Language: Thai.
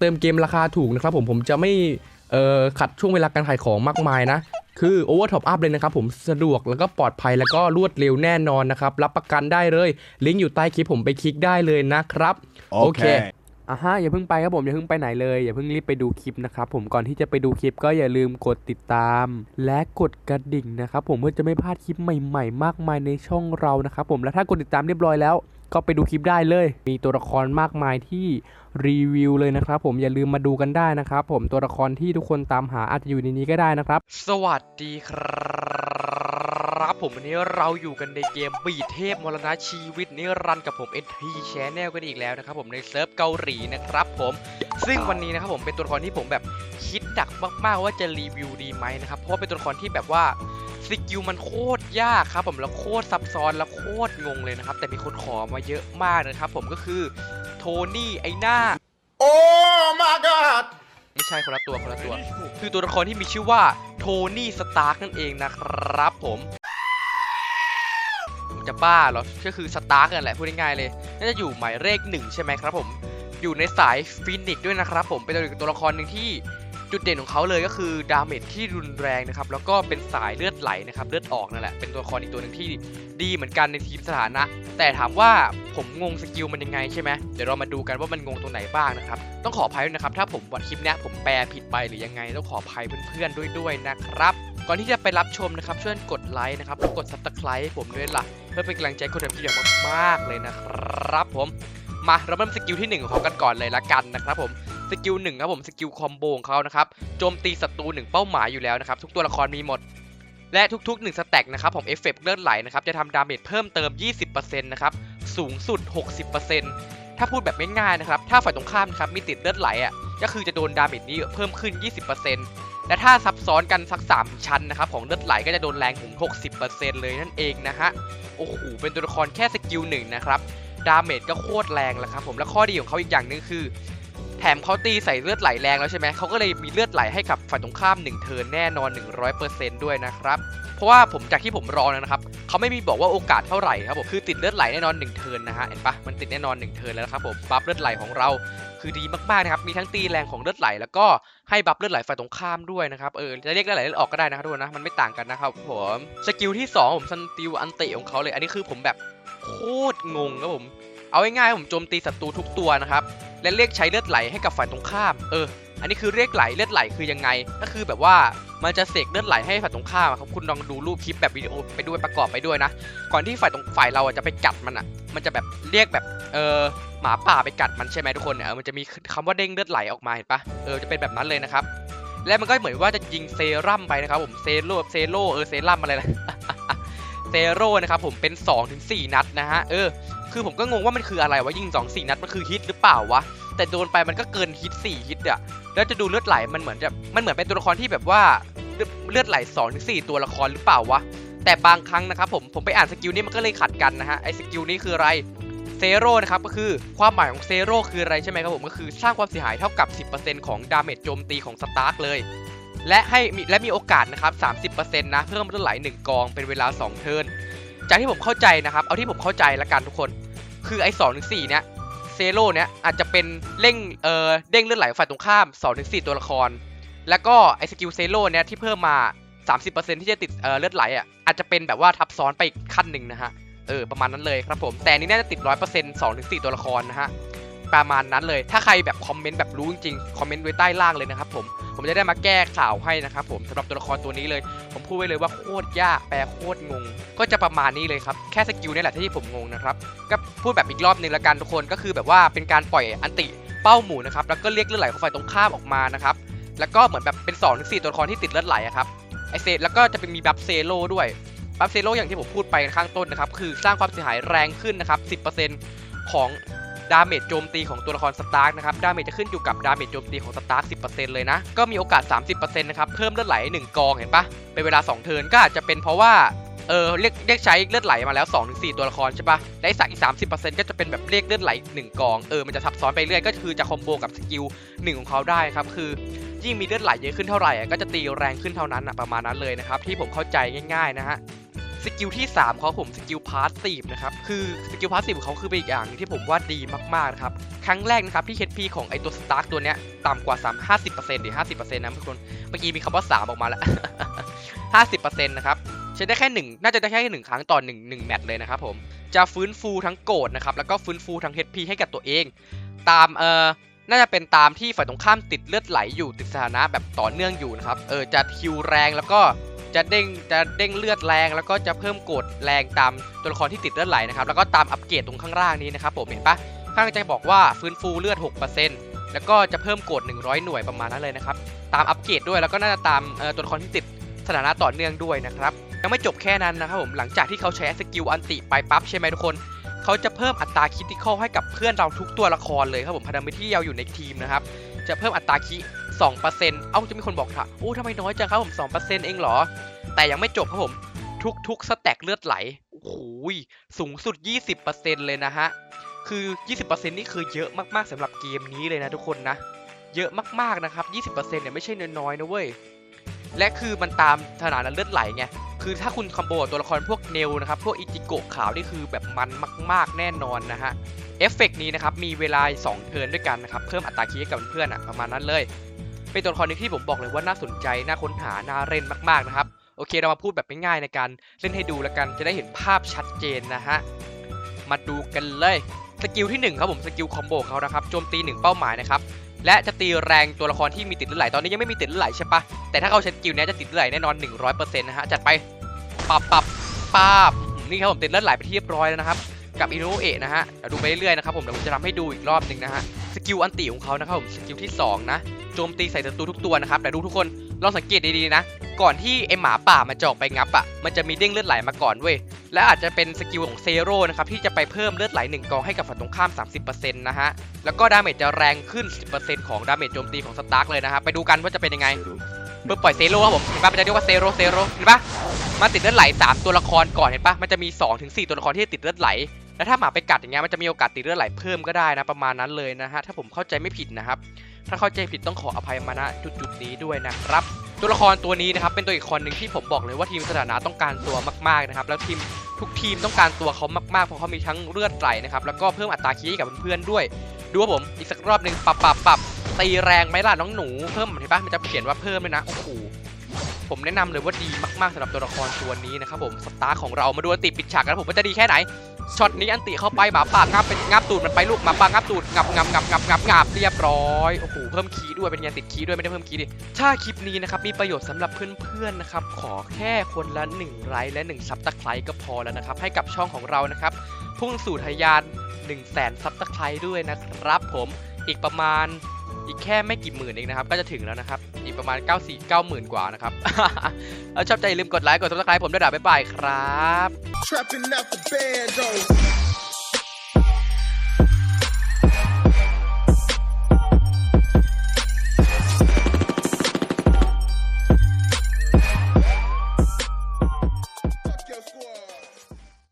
เติมเกมราคาถูกนะครับผมผมจะไม่เอ่อขัดช่วงเวลาการขายของมากมายนะ คือ Over Top Up เลยนะครับผมสะดวกแล้วก็ปลอดภัยแล้วก็รวดเร็วแน่นอนนะครับ รับประกันได้เลย ลิงก์อยู่ใต้คลิปผมไปคลิกได้เลยนะครับ โอเคอะฮะอย่าเพิ่งไปครับผมอย่าเพิ่งไปไหนเลยอย่าเพิ่งรีบไปดูคลิปนะครับผมก่อนที่จะไปดูคลิปก็อย่าลืมกดติดตาม และกดกระดิ่งนะครับผมเพื่อจะไม่พลาดคลิปใหม่ๆ มากมายในช่องเรานะครับผมและถ้ากดติดตามเรียบร้อยแล้ว ก็ไปดูคลิปได้เลย มีตัวละครมากมายที่ รีวิวเลยนะครับผมอย่าลืมมาดูกันได้นะครับผมตัวละครที่ทุกคนตามหาอาจจะอยู่ในนี้ก็ได้นะครับ สวัสดีครับผมวันนี้เราอยู่กันในเกมบีเทพมรณะชีวิตนิรันดร์กับผม NT Channel กันอีกแล้วนะครับผมในเซิร์ฟเกาหลีนะครับผมซึ่งวันนี้นะครับผมเป็นตัวละครที่ผมแบบคิดดักมาก ๆ ว่าจะรีวิวดีไหมนะครับเพราะเป็นตัวละครที่แบบว่าสกิลมันโคตรยากครับผมแล้วโคตรซับซ้อนแล้วโคตรงงเลยนะครับแต่มีคนขอมาเยอะมากนะครับผมก็คือ โทนี่ไอหน้า Oh my god! ไม่ใช่คนละตัวคนละตัว คือตัวละครที่มีชื่อว่าโทนี่สตาร์กนั่นเองนะครับผมผมจะบ้าเหรอ ก็คือสตาร์กนั่นแหละพูดง่ายๆเลย น่าจะอยู่หมายเลขหนึ่งใช่ไหมครับผม อยู่ในสายฟินิกซ์ด้วยนะครับผม เป็นตัวละครหนึ่งที่ จุดเด่นของเขาเลยก็คือดาเมจที่รุนแรงนะครับแล้วก็เป็นสายเลือดไหลนะครับเลือดออกนั่นแหละเป็นตัวละครอีกตัวหนึ่งที่ดีเหมือนกันในทีมสถานะ แต่ถามว่าผมงงสกิลมันยังไงใช่ไหมเดี๋ยวเรามาดูกันว่ามันงงตรงไหนบ้างนะครับต้องขออภัยนะครับถ้าผมวันคลิปเนี้ยผมแปลผิดไปหรือยังไงต้องขออภัยเพื่อนๆด้วยด้วยนะครับก่อนที่จะไปรับชมนะครับช่วยกดไลค์นะครับแล้วกดซับสไครต์ผมด้วยล่ะ เพื่อเป็นกำลังใจคนทำคลิปอย่างมากๆเลยนะครับผมมาเราเริ่มสกิลที่หนึ่งของเขากันก่อนเลยละกันนะครับผม สกิลหนึ่งครับผมสกิลคอมโบของเขานะครับโจมตีศัตรูหนึ่งเป้าหมายอยู่แล้วนะครับทุกตัวละครมีหมด และทุกๆ1สแต็กนะครับผมเอฟเฟกต์เลือดไหลนะครับจะทำดาเมจเพิ่มเติม 20%นะครับสูงสุด 60%ถ้าพูดแบบง่ายๆนะครับถ้าฝ่ายตรงข้ามนะครับมีติดเลือดไหลอะก็คือจะโดนดาเมจนี้เพิ่มขึ้น 20%และถ้าซับซ้อนกันสัก 3 ชั้นนะครับของเลือดไหลก็จะโดนแรงถึง 60%เลยนั่นเองนะฮะโอ้โหเป็นตัวละครแค่สกิลหนึ่งนะครับดาเมจก็โคตรแรงแล้วครับผมและข้อดีของเขาอีกอย่างนึงคือ แถมเขาตีใส่เลือดไหลแรงแล้วใช่ไหมเขาก็เลยมีเลือดไหลให้กับฝ่ายตรงข้าม 1 เทิร์นแน่นอน 100%ด้วยนะครับ เพราะว่าผมจากที่ผมรอนะครับเขาไม่มีบอกว่าโอกาสเท่าไหร่ครับผมคือติดเลือดไหลแน่นอน 1 เทิร์นนะฮะเห็นปะมันติดแน่นอน 1 เทิร์นแล้วครับผมบัฟเลือดไหลของเราคือดีมากๆนะครับมีทั้งตีแรงของเลือดไหล แล้วก็ให้บัฟเลือดไหลฝ่ายตรงข้ามด้วยนะครับเออจะเรียกเลือดไหลเลือดออกก็ได้นะครับทุกคนนะมันไม่ต่างกันนะครับผมสกิลที่สองผมซันติวอันติของเขาเลย อันนี้คือผมแบบโคตรงงครับผมเอาง่ายๆผมโจมตีศัตรูทุกตัวนะครับ และเรียกใช้เลือดไหลให้กับฝ่ายตรงข้าม เออ อันนี้คือเรียกไหลเลือดไหลคือยังไง ก็คือแบบว่ามันจะเสกเลือดไหลให้ฝ่ายตรงข้ามครับคุณลองดูรูปคลิปแบบวิดีโอไปด้วยประกอบไปด้วยนะ ก่อนที่ฝ่ายตรงฝ่ายเราจะไปกัดมันอะ มันจะแบบเรียกแบบเออหมาป่าไปกัดมันใช่ไหมทุกคนเนี่ยเออมันจะมีคำว่าเด้งเลือดไหลออกมาเห็นปะเออจะเป็นแบบนั้นเลยนะครับ และมันก็เหมือนว่าจะยิงเซรั่มไปนะครับผมเซโร่เซโร่เออเซรั่มอะไรนะ เซโร่นะครับผมเป็น2-4ถึง4นัดนะฮะเออคือผมก็งงว่ามันคืออะไรวะยิง2 4นัดมันคือฮิตหรือเปล่าวะแต่โดนไปมันก็เกินฮิต4ฮิตอะแล้วจะดูเลือดไหลมันเหมือนจะมันเหมือนเป็นตัวละครที่แบบว่าเลือดเลือดไหล2ถึง4ตัวละครหรือเปล่าวะแต่บางครั้งนะครับผมผมไปอ่านสกิลนี้มันก็เลยขัดกันนะฮะไอ้สกิลนี้คืออะไรเซโร่นะครับก็คือความหมายของเซโร่คืออะไรใช่ไหมครับผมก็คือสร้างความเสียหายเท่ากับ 10%ของดาเมจโจมตีของสตาร์กเลย และให้และมีโอกาสนะครับ 30%นะเพิ่มเลือดไหล1กองเป็นเวลา 2 เทิร์นจากที่ผมเข้าใจนะครับ เอาที่ผมเข้าใจละกันทุกคน คือไอ้สองถึงสี่เนี้ยเซโร่เนี้ยอาจจะเป็นเร่งเอ่อเด้งเลือดไหลฝ่ายตรงข้าม2อถึงสตัวละคร แล้วก็ไอ้สกิลเซโร่เนี้ยที่เพิ่มมา 30%ที่จะติดเอ่อเลือดไหลอะอาจจะเป็นแบบว่าทับซ้อนไปขั้นหนึ่งนะฮะเออประมาณนั้นเลยครับผม แต่นี้น่าจะติด100% 2ถึง4ตัวละครนะฮะประมาณนั้นเลยถ้าใครแบบคอมเมนต์แบบรู้จริงๆคอมเมนต์ไว้ใต้ล่างเลยนะครับผม ผมจะได้มาแก้ข่าวให้นะครับผมสำหรับตัวละครตัวนี้เลย ผมพูดไว้เลยว่าโคตรยากแปลโคตรงง ก็จะประมาณนี้เลยครับ แค่สกิลนี่แหละที่ผมงงนะครับ ก็พูดแบบอีกรอบหนึงละกันทุกคนก็คือแบบว่าเป็นการปล่อยอันติเป้าหมู่นะครับแล้วก็เรียกเลือดไหลของฝ่ายตรงข้ามออกมานะครับแล้วก็เหมือนแบบเป็น2อถึงสตัวละครที่ติดเลือดไหลครับไอเซแล้วก็จะเป็นมีบัฟเซโลด้วยบัฟเซโลอย่างที่ผมพูดไปข้างต้นนะครับคือสร้างความเสียหายแรงขึ้นนะครับ 10%ของ ดาเมจโจมตีของตัวละครสตาร์กนะครับ ดาเมจจะขึ้นอยู่กับดาเมจโจมตีของสตาร์ก10%เลยนะ ก็มีโอกาส 30%นะครับ เพิ่มเลือดไหลหนึ่งกองเห็นปะเป็นเวลา 2 เทิร์นก็อาจจะเป็นเพราะว่าเออเรียกเรียกใช้เลือดไหลมาแล้ว 2-4 ตัวละครใช่ปะและอีกสักอีก 30%ก็จะเป็นแบบเรียกเลือดไหลอีกหนึ่งกอง เออ มันจะซับซ้อนไปเรื่อย ก็คือจะคอมโบกับสกิลหนึ่งของเขาได้ครับ คือยิ่งมีเลือดไหลเยอะขึ้นเท่าไหร่ก็จะตีแรงขึ้นเท่านั้นอะประมาณนั้นเลยนะครับ ที่ผมเข้าใจง่าย ๆ นะฮะ สกิลที่ 3เขาผมสกิลพาสซีฟนะครับคือสกิลพาสซีฟของเขาคือเป็นอีกอย่างที่ผมว่าดีมากๆนะครับครั้งแรกนะครับที่ HP ของไอตัวสตาร์ตัวเนี้ยต่ำกว่า 3 50%หรือ 50%นะทุกคนเมื่อกี้มีคำว่า 3 ออกมาแล้ว 50%นะครับใช้ได้แค่ 1 น่าจะได้แค่หนึ่งครั้งต่อ 1 1 แมตช์เลยนะครับผมจะฟื้นฟูทั้งโกรธนะครับแล้วก็ฟื้นฟูทั้ง HP ให้กับตัวเอง ตามเอ่อน่าจะเป็นตามที่ฝ่ายตรงข้ามติดเลือดไหลอยู่ติดสถานะแบบต่อเนื่องอยู่นะครับเออจะคิวแรงแล้วก็ จะเด้งจะเด้งเลือดแรง แล้วก็จะเพิ่มโกรธแรงตามตัวละครที่ติดเลือดไหลนะครับแล้วก็ตามอัปเกรดตรงข้างล่างนี้นะครับผมเห็นปะข้างจะบอกว่าฟื้นฟูเลือด 6%แล้วก็จะเพิ่มโกรธ100 หน่วยประมาณนั้นเลยนะครับตามอัปเกรดด้วยแล้วก็น่าจะตามเอ่อตัวละครที่ติดสถานะต่อเนื่องด้วยนะครับยังไม่จบแค่นั้นนะครับผมหลังจากที่เขาใช้สกิลอันติไปปั๊บใช่ไหมทุกคนเขาจะเพิ่มอัตราคิติคอลให้กับเพื่อนเราทุกตัวละครเลยครับผมพารามิที่เราอยู่ในทีมนะครับจะเพิ่มอัตราคิ 2%เอ้าจะมีคนบอกค่ะโอ้ทำไมน้อยจังครับผม 2%เองเหรอ แต่ยังไม่จบครับผม ทุกๆสแต็กเลือดไหล โอ้โหยสูงสุด 20%เลยนะฮะ คือ 20%นี่คือเยอะมากๆสำหรับเกมนี้เลยนะทุกคนนะ เยอะมากๆนะครับ 20%เนี่ยไม่ใช่น้อยๆนะเว้ย และคือมันตามสถานะเลือดไหลไง คือถ้าคุณคอมโบตัวละครพวกเนลนะครับ พวกอิจิโกะขาวนี่คือแบบมันมาก ๆแน่นอนนะฮะเอฟเฟกต์นี้นะครับ มีเวลา 2 เทิร์นด้วยกันนะครับ เพิ่มอัตราคีย์ให้กับเพื่อนอะประมาณนั้นเลย เป็นตัวละครนึงที่ผมบอกเลยว่าน่าสนใจ น่าค้นหา น่าเล่นมากๆนะครับ โอเคเรามาพูดแบบง่ายๆในการเล่นให้ดูแล้วกัน จะได้เห็นภาพชัดเจนนะฮะ มาดูกันเลย สกิลที่ 1 ครับผม สกิลคอมโบเขานะครับ โจมตี 1 เป้าหมายนะครับ และจะตีแรงตัวละครที่มีติดเลือดไหล ตอนนี้ยังไม่มีติดเลือดไหลใช่ปะแต่ถ้าเขาใช้สกิลนี้จะติดเลือดไหลแน่นอน 100%นะฮะ จัดไปปับปับปับนี่ครับผมติดเลือดไหลไปที่เรียบร้อยแล้วนะครับ กับอินโนเอะนะฮะเดี๋ยวดูไปเรื่อยๆนะครับผม เดี๋ยวผมจะทำให้ดูอีกรอบหนึ่งนะฮะ สกิลอันติของเขานะครับผมสกิลที่ 2 นะโจมตีใส่ศัตรูทุกตัวนะครับ แต่ดูทุกคนลองสังเกตดีๆนะ ก่อนที่ไอหมาป่ามันจะออกไปงับอะมันจะมีเด้งเลือดไหลมาก่อนเว้ยและอาจจะเป็นสกิลของเซโร่นะครับที่จะไปเพิ่มเลือดไหล1กองให้กับฝั่งตรงข้าม 30%นะฮะแล้วก็ดาเมจจะแรงขึ้น 10%ของดาเมจโจมตีของสตาร์กเลยนะครับไปดูกันว่าจะเป็นยังไงเพิ่มปล่อยเซโร่ครับผมเห็นปะมันจะเรียกว่าเซโร่เซโร่เห็นปะมาติดเลือดไหล 3 ตัวละครก่อนเห็นปะมันจะมี 2-4 ตัวละครที่ติดเลือดไหล แล้วถ้าหมาไปกัดอย่างเงี้ยมันจะมีโอกาสติดเลือดไหลเพิ่มก็ได้นะประมาณนั้นเลยนะฮะถ้าผมเข้าใจไม่ผิดนะครับ ถ้าเข้าใจผิดต้องขออภัยมาณจุดๆนี้ด้วยนะครับ ตัวละครตัวนี้นะครับเป็นตัวอีกคนหนึ่งที่ผมบอกเลยว่าทีมสถานะต้องการตัวมากๆนะครับ แล้วทีมทุกทีมต้องการตัวเขามากๆเพราะเขามีทั้งเลือดไหลนะครับแล้วก็เพิ่มอัตราคีย์ให้กับเพื่อนๆด้วย ดูว่าผมอีกสักรอบหนึ่งปรับปรับปรับตีแรงไหมล่ะน้องหนูเพิ่มเห็นปะมันจะเขียนว่าเพิ่มเลยนะโอ้โหผมแนะนำเลยว่าดีมากๆสำหรับตัวละครตัวนี้นะครับผมสตาร์ของเรามาดูติปิดฉากกันผมว่าจะดีแค่ไหน ช็อตนี้อันติเข้าไปหมาป่างับเป็นงับตูดมันไปลูกหมาป่างับตูดงับงับงับงับงับงับเรียบร้อยโอ้โหเพิ่มคีด้วยเป็นไงติดคีด้วยไม่ได้เพิ่มคีดิถ้าคลิปนี้นะครับมีประโยชน์สำหรับเพื่อนๆนะครับขอแค่คนละ1ไลค์และ1ซับตะไคร้ก็พอแล้วนะครับให้กับช่องของเรานะครับพุ่งสู่ทะยาน1 0 0 0 0แสนซับตะไคร้ด้วยนะครับผมอีกประมาณอีกแค่ไม่กี่หมื่นเองนะครับก็จะถึงแล้วนะครับ อีกประมาณ 9 4 9หมื่นกว่านะครับ แล้วชอบใจอย่าลืมกดไลค์ กดซับสไคร b ์ผมด้วยด่าบ๊ายบายครับ